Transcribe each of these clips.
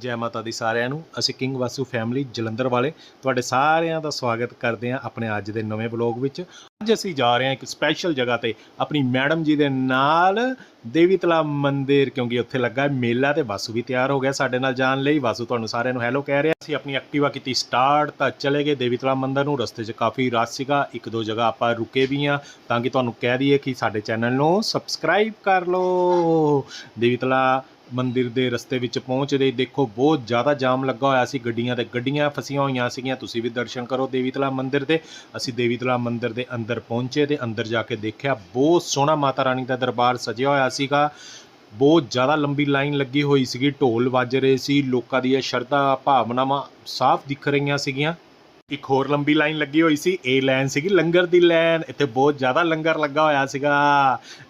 ਜੈ ਮਾਤਾ ਦੀ ਸਾਰਿਆਂ ਨੂੰ। ਅਸੀਂ ਕਿੰਗ ਵਾਸੂ ਫੈਮਿਲੀ ਜਲੰਧਰ ਵਾਲੇ। ਤੁਹਾਡੇ ਸਾਰਿਆਂ ਦਾ ਸਵਾਗਤ ਕਰਦੇ ਹਾਂ ਆਪਣੇ ਅੱਜ ਦੇ ਨਵੇਂ ਵਲੌਗ ਵਿੱਚ। ਅੱਜ ਅਸੀਂ ਜਾ ਰਹੇ ਹਾਂ ਇੱਕ ਸਪੈਸ਼ਲ ਜਗ੍ਹਾ ਤੇ ਆਪਣੀ ਮੈਡਮ ਜੀ ਦੇ ਨਾਲ ਦੇਵੀ ਤਲਾ ਮੰਦਿਰ, ਕਿਉਂਕਿ ਉੱਥੇ ਲੱਗਾ ਮੇਲਾ ਤੇ ਵਾਸੂ ਵੀ ਤਿਆਰ ਹੋ ਗਿਆ ਸਾਡੇ ਨਾਲ ਜਾਣ ਲਈ। ਵਾਸੂ, ਤੁਹਾਨੂੰ ਸਾਰਿਆਂ ਨੂੰ ਹੈਲੋ ਕਹਿ ਰਿਹਾ। ਅਸੀਂ ਆਪਣੀ ਐਕਟਿਵਾ ਕੀਤੀ ਸਟਾਰਟ ਤਾਂ ਚਲੇ ਗਏ ਦੇਵੀ ਤਲਾ ਮੰਦਿਰ ਨੂੰ। ਰਸਤੇ 'ਚ ਕਾਫੀ ਰਸ਼ ਸੀਗਾ। ਇੱਕ ਦੋ ਜਗ੍ਹਾ ਆਪਾਂ ਰੁਕੇ ਵੀ ਹਾਂ ਤਾਂ ਕਿ ਤੁਹਾਨੂੰ ਕਹਿ ਦਈਏ ਕਿ ਸਾਡੇ ਚੈਨਲ ਨੂੰ ਸਬਸਕ੍ਰਾਈਬ ਕਰ ਲਓ। ਦੇਵੀ ਤਲਾ ਮੰਦਿਰ ਦੇ ਰਸਤੇ ਵਿੱਚ ਪਹੁੰਚਦੇ ਦੇਖੋ, ਬਹੁਤ ਜ਼ਿਆਦਾ ਜਾਮ ਲੱਗਾ ਹੋਇਆ ਸੀ ਗੱਡੀਆਂ ਤੇ। ਗੱਡੀਆਂ ਫਸੀਆਂ ਹੋਈਆਂ ਸੀਗੀਆਂ। ਤੁਸੀਂ ਵੀ ਦਰਸ਼ਨ ਕਰੋ ਦੇਵੀ ਤਲਾ ਮੰਦਿਰ ਦੇ। ਅਸੀਂ ਦੇਵੀ ਤਲਾ ਮੰਦਿਰ ਦੇ ਅੰਦਰ ਪਹੁੰਚੇ ਤੇ ਅੰਦਰ ਜਾ ਕੇ ਦੇਖਿਆ। ਬਹੁਤ ਸੋਹਣਾ ਮਾਤਾ ਰਾਣੀ ਦਾ ਦਰਬਾਰ ਸਜਿਆ ਹੋਇਆ ਸੀਗਾ। ਬਹੁਤ ਜ਼ਿਆਦਾ ਲੰਬੀ ਲਾਈਨ ਲੱਗੀ ਹੋਈ ਸੀਗੀ। ਢੋਲ ਵੱਜ ਰਹੇ ਸੀ। ਲੋਕਾਂ ਦੀਆਂ ਸ਼ਰਧਾ ਭਾਵਨਾਵਾਂ ਸਾਫ਼ ਦਿਖ ਰਹੀਆਂ ਸੀਗੀਆਂ। ਇੱਕ ਹੋਰ ਲੰਬੀ ਲਾਈਨ ਲੱਗੀ ਹੋਈ ਸੀ। ਇਹ ਲਾਈਨ ਸੀਗੀ ਲੰਗਰ ਦੀ ਲਾਈਨ। ਇੱਥੇ ਬਹੁਤ ਜ਼ਿਆਦਾ ਲੰਗਰ ਲੱਗਾ ਹੋਇਆ ਸੀਗਾ।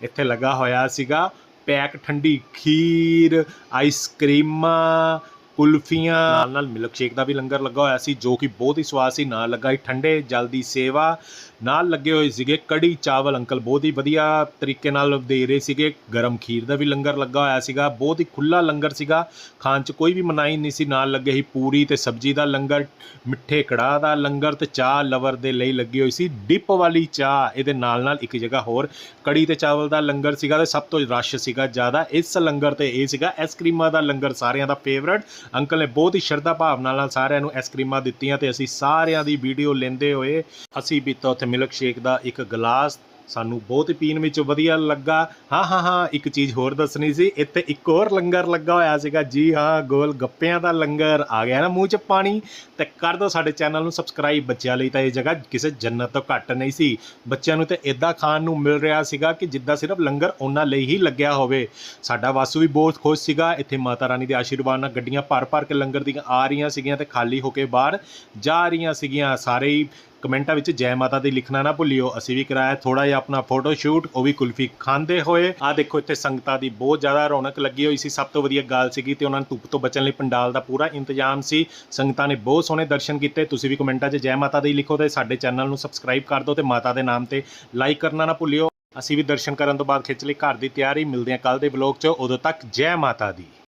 ਇੱਥੇ ਲੱਗਾ ਹੋਇਆ ਸੀਗਾ। ਪੈਕ ਠੰਡੀ ਖੀਰ ਆਈਸਕ੍ਰੀਮਾਂ ਕੁਲਫੀਆਂ। ਨਾਲ ਨਾਲ ਮਿਲਕ ਸ਼ੇਕ ਦਾ ਵੀ ਲੰਗਰ ਲੱਗਾ ਹੋਇਆ ਸੀ, ਜੋ ਕਿ ਬਹੁਤ ਹੀ ਸਵਾਦ ਸੀ। ਨਾਲ ਲੱਗਾ ਸੀ ਠੰਡੇ ਜਲ ਦੀ ਸੇਵਾ। ਨਾਲ ਲੱਗੇ ਹੋਏ ਸੀਗੇ ਕੜੀ ਚਾਵਲ ਅੰਕਲ, ਬਹੁਤ ਹੀ ਵਧੀਆ ਤਰੀਕੇ ਨਾਲ ਦੇ ਰਹੇ ਸੀਗੇ। ਗਰਮ ਖੀਰ ਦਾ ਵੀ ਲੰਗਰ ਲੱਗਾ ਹੋਇਆ ਸੀਗਾ, ਬਹੁਤ ਹੀ ਖੁੱਲਾ ਲੰਗਰ ਸੀਗਾ। ਖਾਣ 'ਚ ਕੋਈ ਵੀ ਮਨਾਹੀ ਨਹੀਂ ਸੀ, ਨਾਲ ਲੱਗੇ ਸੀ ਪੂਰੀ ਤੇ ਸਬਜ਼ੀ ਦਾ ਲੰਗਰ, ਮਿੱਠੇ ਕੜਾਹ ਦਾ ਲੰਗਰ ਤੇ ਚਾਹ ਲਵਰ ਦੇ ਲਈ ਲੱਗੀ ਹੋਈ ਸੀ। ਡਿਪ ਵਾਲੀ ਚਾਹ, ਇਹਦੇ ਨਾਲ ਨਾਲ ਇੱਕ ਜਗ੍ਹਾ ਹੋਰ ਕੜੀ ਤੇ ਚਾਵਲ ਦਾ ਲੰਗਰ ਸੀਗਾ ਤੇ ਸਭ ਤੋਂ ਰਸ਼ ਸੀਗਾ ਜ਼ਿਆਦਾ। ਇਸ ਲੰਗਰ ਤੇ ਇਹ ਸੀਗਾ ਆਈਸਕ੍ਰੀਮਾਂ ਦਾ ਲੰਗਰ, ਸਾਰਿਆਂ ਦਾ ਫੇਵਰਟ ਅੰਕਲ ਨੇ ਬਹੁਤ ਹੀ ਸ਼ਰਧਾ ਭਾਵਨਾ ਨਾਲ ਸਾਰਿਆਂ ਨੂੰ ਆਈਸਕ੍ਰੀਮਾਂ ਦਿੱਤੀਆਂ ਤੇ ਅਸੀਂ ਸਾਰਿਆਂ ਦੀ ਵੀਡੀਓ ਲੈਂਦੇ ਹੋਏ ਅਸੀਂ ਪੀਤਾ ਉੱਥੇ ਮਿਲਕ ਸ਼ੇਕ ਦਾ ਇੱਕ ਗਲਾਸ ਸਾਨੂੰ ਬਹੁਤ ਪੀਣ ਵਿੱਚ ਵਧੀਆ ਲੱਗਾ। ਹਾਂ ਹਾਂ ਹਾਂ, ਇੱਕ ਚੀਜ਼ ਹੋਰ ਦੱਸਣੀ ਸੀ, ਇੱਥੇ ਇੱਕ ਹੋਰ ਲੰਗਰ ਲੱਗਾ ਹੋਇਆ ਸੀਗਾ। ਜੀ ਹਾਂ, ਗੋਲ ਗੱਪਿਆਂ ਦਾ ਲੰਗਰ ਆ ਗਿਆ ਨਾ ਮੂੰਹ 'ਚ ਪਾਣੀ। ਤੇ ਕਰ ਦਿਓ ਸਾਡੇ ਚੈਨਲ ਨੂੰ ਸਬਸਕ੍ਰਾਈਬ ਬੱਚਿਆਂ ਲਈ ਤਾਂ ਇਹ ਜਗ੍ਹਾ ਕਿਸੇ ਜੰਨਤ ਤੋਂ ਘੱਟ ਨਹੀਂ ਸੀ। ਬੱਚਿਆਂ ਨੂੰ ਤੇ ਇਦਾਂ ਖਾਣ ਨੂੰ ਮਿਲ ਰਿਹਾ ਸੀਗਾ ਕਿ ਜਿੱਦਾਂ ਸਿਰਫ ਲੰਗਰ ਉਹਨਾਂ ਲਈ ਹੀ ਲੱਗਿਆ ਹੋਵੇ। ਸਾਡਾ ਵਾਸੂ ਵੀ ਬਹੁਤ ਖੁਸ਼ ਸੀਗਾ। ਇੱਥੇ ਮਾਤਾ ਰਾਣੀ ਦੇ ਆਸ਼ੀਰਵਾਦ ਨਾਲ ਗੱਡੀਆਂ ਭਰ ਭਰ ਕੇ ਲੰਗਰ ਦੀਆਂ ਆ ਰਹੀਆਂ ਸੀਗੀਆਂ ਤੇ ਖਾਲੀ ਹੋ ਕੇ ਬਾਹਰ ਜਾ ਰਹੀਆਂ ਸੀਗੀਆਂ। ਸਾਰੇ ਹੀ ਕਮੈਂਟਾਂ ਵਿੱਚ ਜੈ ਮਾਤਾ ਦੀ ਲਿਖਣਾ ਨਾ ਭੁੱਲਿਓ, ਅਸੀਂ ਵੀ ਕਰਾਇਆ ਥੋੜਾ ਜਿਹਾ ਆਪਣਾ ਫੋਟੋ ਸ਼ੂਟ ਉਹ ਵੀ ਕੁਲਫੀ ਖਾਂਦੇ ਹੋਏ। ਆ ਦੇਖੋ, ਇੱਥੇ ਸੰਗਤਾਂ ਦੀ ਬਹੁਤ ਜ਼ਿਆਦਾ ਰੌਣਕ ਲੱਗੀ ਹੋਈ ਸੀ, ਸਭ ਤੋਂ ਵਧੀਆ ਗੱਲ ਸੀਗੀ ਤੇ ਉਹਨਾਂ ਨੂੰ ਧੁੱਪ ਤੋਂ ਬਚਣ ਲਈ ਪੰਡਾਲ ਦਾ ਪੂਰਾ ਇੰਤਜ਼ਾਮ ਸੀ। ਸੰਗਤਾਂ ਨੇ ਬਹੁਤ ਸੋਹਣੇ ਦਰਸ਼ਨ ਕੀਤੇ, ਤੁਸੀਂ ਵੀ ਕਮੈਂਟਾਂ 'ਚ ਜੈ ਮਾਤਾ ਦੀ ਲਿਖੋ ਤੇ ਸਾਡੇ ਚੈਨਲ ਨੂੰ ਸਬਸਕ੍ਰਾਈਬ ਕਰ ਦਿਓ ਤੇ ਮਾਤਾ ਦੇ ਨਾਮ ਤੇ ਲਾਈਕ ਕਰਨਾ ਨਾ ਭੁੱਲਿਓ। ਅਸੀਂ ਵੀ ਦਰਸ਼ਨ ਕਰਨ ਤੋਂ ਬਾਅਦ ਖਿੱਚ ਲਈ ਘਰ ਦੀ ਤਿਆਰੀ, ਮਿਲਦੇ ਹਾਂ ਕੱਲ ਦੇ ਵਲੌਗ 'ਚ, ਉਦੋਂ ਤੱਕ ਜੈ ਮਾਤਾ ਦੀ।